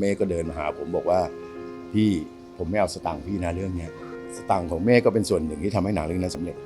เมฆก็เดินมาหาผมบอกว่าพี่ผมไม่เอาสตังค์พี่นะเรื่องเนี้ยสตังค์ของเมฆก็เป็นส่วนหนึ่งที่ทำให้หนังเรื่องนั้นสำเร็จ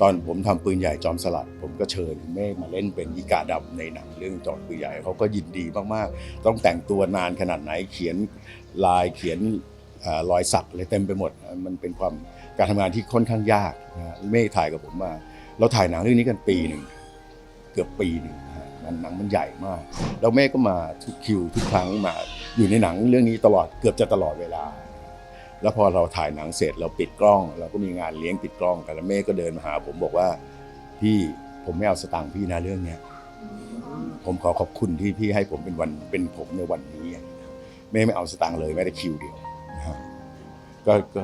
ตอนผมทำปืนใหญ่จอมสลัด ผมก็เชิญเมฆมาเล่นเป็นอีกาดำในหนังเรื่องจอมปืนใหญ่เขาก็ยินดีมากๆ ต้องแต่งตัวนานขนาดไหนเขียนลายเขียนอรอยสักอะไรเต็มไปหมด มันเป็นความการทำงานที่ค่อนข้างยากนะเมฆถ่ายกับผมมาเราถ่ายหนังเรื่องนี้กันปีหนึ่งเกือบปีหนึ่งนะฮะมันหนังมันใหญ่มาก แล้วเมฆก็มาทุกคิวทุกครั้งมาอยู่ในหนังเรื่องนี้ตลอดเกือบจะตลอดเวลา แล้วพอเราถ่ายหนังเสร็จเราปิดกล้อง เราก็มีงานเลี้ยงปิดกล้องกันแล้วเมฆก็เดินมาหา ผมบอกว่าพี่ผมไม่เอาสตางค์พี่นะเรื่องเนี้ยผมขอขอบคุณที่พี่ให้ผมเป็นวันเป็นผมในวันนี้เมฆไม่เอาสตางค์เลยแม้แต่คิวเดียวนะฮะก็ก็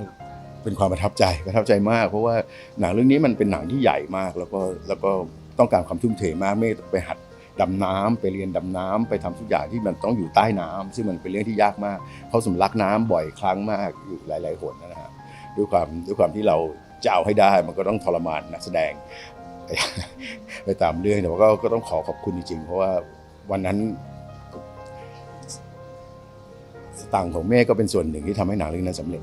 เป็นความประทับใจประทับใจมาก เพราะว่าหนังเรื่องนี้มันเป็นหนังที่ใหญ่มาก แล้วก็แล้วก็ต้องการความทุ่มเทมากเมฆไปหัด ดำน้ำไปเรียนดำน้ำไปทำทุกอย่างที่มันต้องอยู่ใต้น้ำซึ่งมันเป็นเรื่องที่ยากมากเขาสำลักน้ำบ่อยครั้งมากอยู่หลาย ๆหนนะฮะด้วยความด้วยความที่เราจะเอาให้ได้มันก็ต้องทรมานนักแสดง ไปตามเรื่องแต่ว่าก็ก็ต้องขอขอบคุณจริงๆ เพราะว่าวันนั้นสตังค์ของแม่ก็เป็นส่วนหนึ่งที่ทำให้หนังเรื่องนั้นสำเร็จ